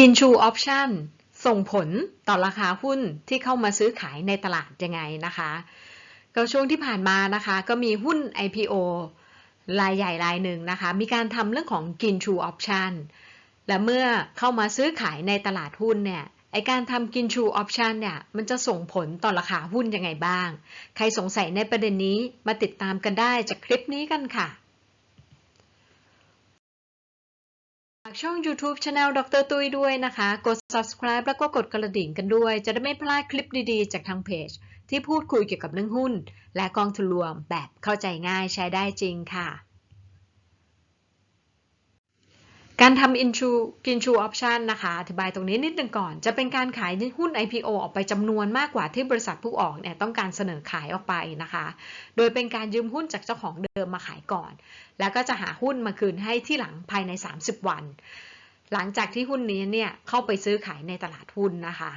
กินชูออปชันส่งผลต่อราคาหุ้นที่เข้ามาซื้อขายในตลาดยังไงนะคะ ก็ช่วงที่ผ่านมานะคะ ก็มีหุ้น IPO รายใหญ่รายหนึ่งนะคะ มีการทำเรื่องของกินชูออปชันและเมื่อเข้ามาซื้อขายในตลาดหุ้นเนี่ยไอการทำกินชูออปชันเนี่ยมันจะส่งผลต่อราคาหุ้นยังไงบ้าง ใครสงสัยในประเด็นนี้มาติดตามกันได้จากคลิปนี้กันค่ะ ฝาก ช่อง YouTube Channel ดรตุ้ยด้วยนะคะ กด subscribe แล้วก็กดกระดิ่งกันด้วย จะได้ไม่พลาดคลิปดีๆ จากทางเพจ ที่พูดคุยเกี่ยวกับเรื่องหุ้น และกองทุนรวมแบบเข้าใจง่ายใช้ได้จริงค่ะ การทำ intro กินชู option นะคะ อธิบายตรงนี้นิดนึงก่อน จะเป็นการขายหุ้น IPO ออกไปจำนวนมากกว่าที่บริษัทผู้ออกเนี่ยต้องการเสนอขายออกไปนะคะ โดยเป็นการยืมหุ้นจากเจ้าของเดิมมาขายก่อน แล้วก็จะหาหุ้นมาคืนให้ที่หลังภายใน 30 วัน หลังจากที่หุ้นนี้เนี่ยเข้าไปซื้อขายในตลาดหุ้นนะคะ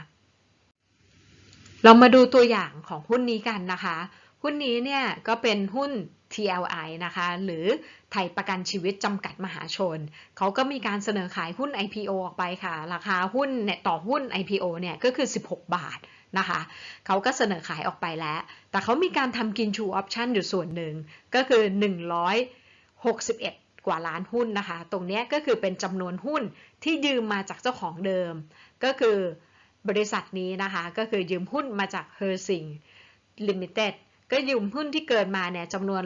เรามาดูตัวอย่างของหุ้นนี้กันนะคะ หุ้นนี้เนี่ยก็เป็นหุ้น TLI นะคะหรือไทยประกันชีวิตจำกัดมหาชน เขาก็มีการเสนอขายหุ้น IPO ออกไปค่ะ ราคาหุ้นเนี่ยต่อหุ้น IPO เนี่ยก็คือ 16 บาทนะคะเขาก็เสนอขายออกไปแล้ว แต่เขามีการทำกินชูออปชันอยู่ส่วนหนึ่งก็คือ 161 กว่าล้านหุ้นนะคะ ตรงนี้ก็คือเป็นจำนวนหุ้นที่ยืมมาจากเจ้าของเดิม ก็คือบริษัทนี้นะคะ ก็คือยืมหุ้นมาจาก h e r s i n g Limited ก็ยืมหุ้นที่เกินมาเนี่ยจำนวน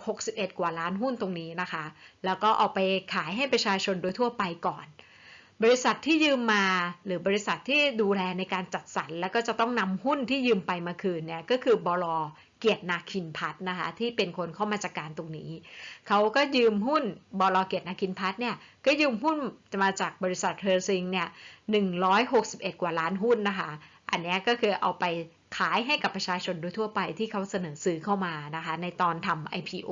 161 กว่าล้านหุ้นตรงนี้นะคะ แล้วก็เอาไปขายให้ประชาชนโดยทั่วไปก่อน บริษัทที่ยืมมาหรือบริษัทที่ดูแลในการจัดสรรแล้วก็จะต้องนำหุ้นที่ยืมไปมาคืนเนี่ยก็คือบลเกียรตินาคินพัฒนะคะที่เป็นคนเข้ามาจัดการตรงนี้ เขาก็ยืมหุ้นบลเกียรตินาคินพัฒเนี่ยก็ยืมหุ้นจะมาจากบริษัทเทอร์ซิงเนี่ย161 กว่าล้านหุ้นนะคะ อันนี้ก็คือเอาไป ขายให้กับประชาชนโดยทั่วไปที่เขาเสนอซื้อเข้ามานะคะในตอนทำ IPO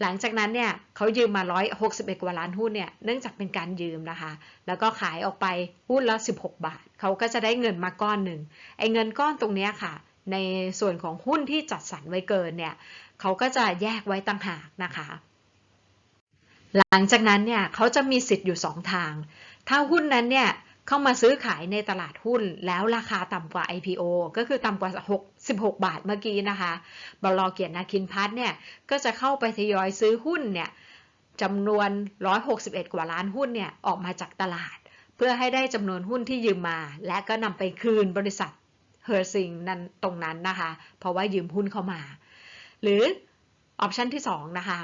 หลังจากนั้นเนี่ยเขายืมมา 161 กว่าล้านหุ้นเนี่ยเนื่องจากเป็นการยืมนะคะ แล้วก็ขายออกไปหุ้นละ 16 บาท เขาก็จะได้เงินมาก้อนหนึ่งไอ้เงินก้อนตรงนี้ค่ะ ในส่วนของหุ้นที่จัดสรรไว้เกินเนี่ยเขาก็จะแยกไว้ต่างหากนะคะ หลังจากนั้นเนี่ยเขาจะมีสิทธิ์อยู่ 2 ทาง ถ้าหุ้นนั้นเนี่ย เข้ามาซื้อขายในตลาดหุ้น แล้วราคาต่ำกว่า IPO ก็คือต่ำกว่า 6 16 บาทเมื่อกี้นะคะบลเกียรตินาคินพัฒเนี่ยก็จะเข้าไปทยอยซื้อหุ้นเนี่ยจำนวน 161 กว่าล้านหุ้นเนี่ยออกมาจากตลาด เพื่อให้ได้จำนวนหุ้นที่ยืมมา และก็นำไปคืนบริษัทเฮอร์ซิงนั้นตรงนั้นนะคะ เพราะว่ายืมหุ้นเข้ามา หรือออปชันที่2นะคะ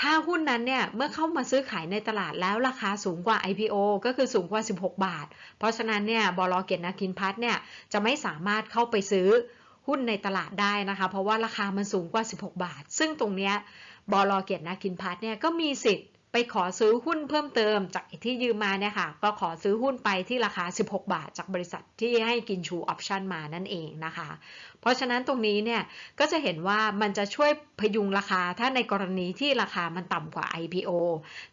ถ้าหุ้นนั้นเนี่ยเมื่อเข้ามาซื้อขายในตลาดแล้วราคาสูงกว่า IPO ก็คือสูงกว่า 16 บาท เพราะฉะนั้นเนี่ยบลเกียรตินาคินพัฒน์เนี่ยจะไม่สามารถเข้าไปซื้อหุ้นในตลาดได้นะคะ เพราะว่าราคามันสูงกว่า 16 บาท ซึ่งตรงเนี้ยบลเกียรตินาคินพัฒน์เนี่ยก็มีสิทธิ์ ไปขอซื้อหุ้นเพิ่มเติมจากที่ยืมมาเนี่ยค่ะ ก็ขอซื้อหุ้นไปที่ราคา 16 บาท จากบริษัทที่ให้กินชูออปชันมานั่นเองนะคะ เพราะฉะนั้นตรงนี้เนี่ยก็จะเห็นว่ามันจะช่วยพยุงราคาถ้าในกรณีที่ราคามันต่ำกว่า IPO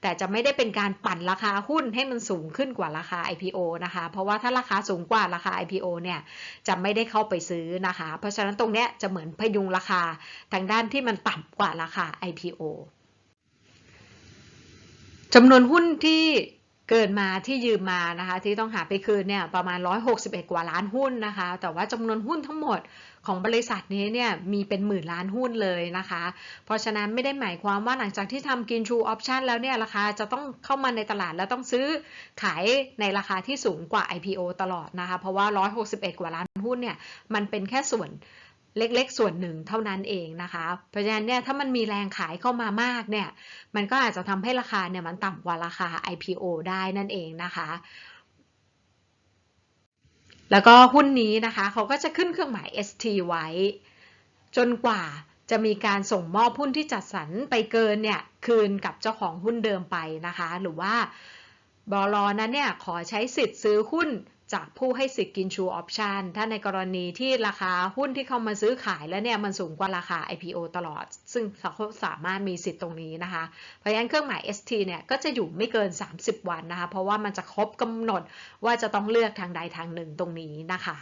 แต่จะไม่ได้เป็นการปั่นราคาหุ้นให้มันสูงขึ้นกว่าราคา IPO นะคะ เพราะว่าถ้าราคาสูงกว่าราคา IPO เนี่ยจะไม่ได้เข้าไปซื้อนะคะ เพราะฉะนั้นตรงเนี้ยจะเหมือนพยุงราคาทางด้านที่มันต่ำกว่าราคา IPO จำนวนหุ้นที่เกินมาที่ยืมมานะคะที่ต้องหาไปคืนเนี่ยประมาณ 161 กว่าล้านหุ้นนะคะ แต่ว่าจำนวนหุ้นทั้งหมดของบริษัทนี้เนี่ยมีเป็นหมื่นล้านหุ้นเลยนะคะ เพราะฉะนั้นไม่ได้หมายความว่าหลังจากที่ทำกินชูออปชันแล้วเนี่ยราคาจะต้องเข้ามาในตลาดแล้วต้องซื้อขายในราคาที่สูงกว่า IPO ตลอดนะคะ เพราะว่า 161 กว่าล้านหุ้นเนี่ยมันเป็นแค่ส่วน เล็กๆ ส่วนหนึ่งเท่านั้นเองนะคะ เพราะฉะนั้นเนี่ยถ้ามันมีแรงขายเข้ามามากเนี่ย มันก็อาจจะทำให้ราคาเนี่ยมันต่ำกว่าราคา IPO ได้นั่นเองนะคะ แล้วก็หุ้นนี้นะคะเขาก็จะขึ้นเครื่องหมาย ST ไว้ จนกว่าจะมีการส่งมอบหุ้นที่จัดสรรไปเกินเนี่ยคืนกับเจ้าของหุ้นเดิมไปนะคะ หรือว่าบลนั้นเนี่ยขอใช้สิทธิ์ซื้อหุ้น จากผู้ให้สิทธิ์กินชูออปชันถ้าในกรณีที่ราคาหุ้นที่เข้ามาซื้อขายแล้วเนี่ยมันสูงกว่าราคา IPO ตลอด ซึ่งเขาสามารถมีสิทธิ์ตรงนี้นะคะ เพราะฉะนั้นเครื่องหมาย ST เนี่ยก็จะอยู่ไม่เกิน 30 วันนะคะ เพราะว่ามันจะครบกำหนดว่าจะต้องเลือกทางใดทางหนึ่งตรงนี้นะคะ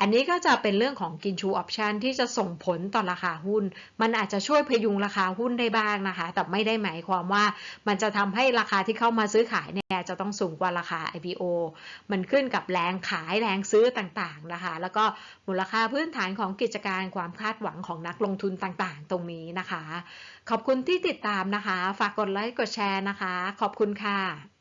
อันนี้ก็จะเป็นเรื่องของกินชูออปชันที่จะส่งผลต่อราคาหุ้น มันอาจจะช่วยพยุงราคาหุ้นได้บ้างนะคะ แต่ไม่ได้หมายความว่ามันจะทำให้ราคาที่เข้ามาซื้อขายเนี่ยจะต้องสูงกว่าราคา IPO มันขึ้นกับแรงขายแรงซื้อต่างๆนะคะ แล้วก็มูลค่าพื้นฐานของกิจการความคาดหวังของนักลงทุนต่างๆ ตรงนี้นะคะ ขอบคุณที่ติดตามนะคะ ฝากกดไลค์กดแชร์นะคะ ขอบคุณค่ะ